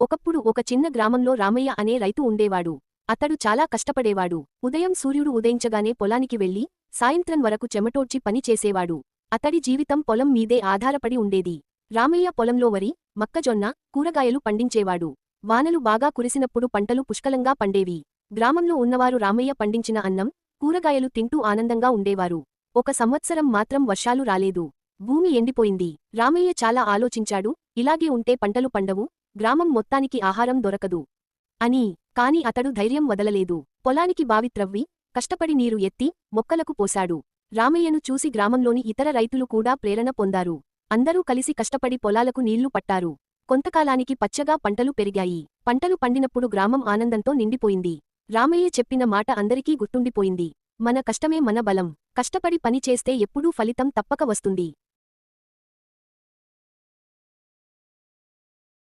ఒకప్పుడు ఒక చిన్న గ్రామంలో రామయ్య అనే రైతు ఉండేవాడు. అతడు చాలా కష్టపడేవాడు. ఉదయం సూర్యుడు ఉదయించగానే పొలానికి వెళ్ళి సాయంత్రం వరకు చెమటోడ్చి పని చేసేవాడు. అతడి జీవితం పొలం మీదే ఆధారపడి ఉండేది. రామయ్య పొలంలో వరి మక్కజొన్న కూరగాయలు పండించేవాడు. వానలు బాగా కురిసినప్పుడు పంటలు పుష్కలంగా పండేవి. గ్రామంలో ఉన్నవారు రామయ్య పండించిన అన్నం కూరగాయలు తింటూ ఆనందంగా ఉండేవారు. ఒక సంవత్సరం మాత్రం వర్షాలు రాలేదు. భూమి ఎండిపోయింది. రామయ్య చాలా ఆలోచించాడు ఇలాగే ఉంటే పంటలు పండవు గ్రామం మొత్తానికి ఆహారం దొరకదు. అని కాని అతడు ధైర్యం వదలలేదు. పొలానికి బావి త్రవ్వి కష్టపడి నీరు ఎత్తి మొక్కలకు పోశాడు. రామయ్యను చూసి గ్రామంలోని ఇతర రైతులు కూడా ప్రేరణ పొందారు. అందరూ కలిసి కష్టపడి పొలాలకు నీళ్ళు పట్టారు. కొంతకాలానికి పచ్చగా పంటలు పెరిగాయి. పంటలు పండినప్పుడు గ్రామం ఆనందంతో నిండిపోయింది. రామయ్య చెప్పిన మాట అందరికీ గుర్తుండిపోయింది. మన కష్టమే మన బలం. కష్టపడి పని చేస్తే ఎప్పుడూ ఫలితం తప్పక వస్తుంది.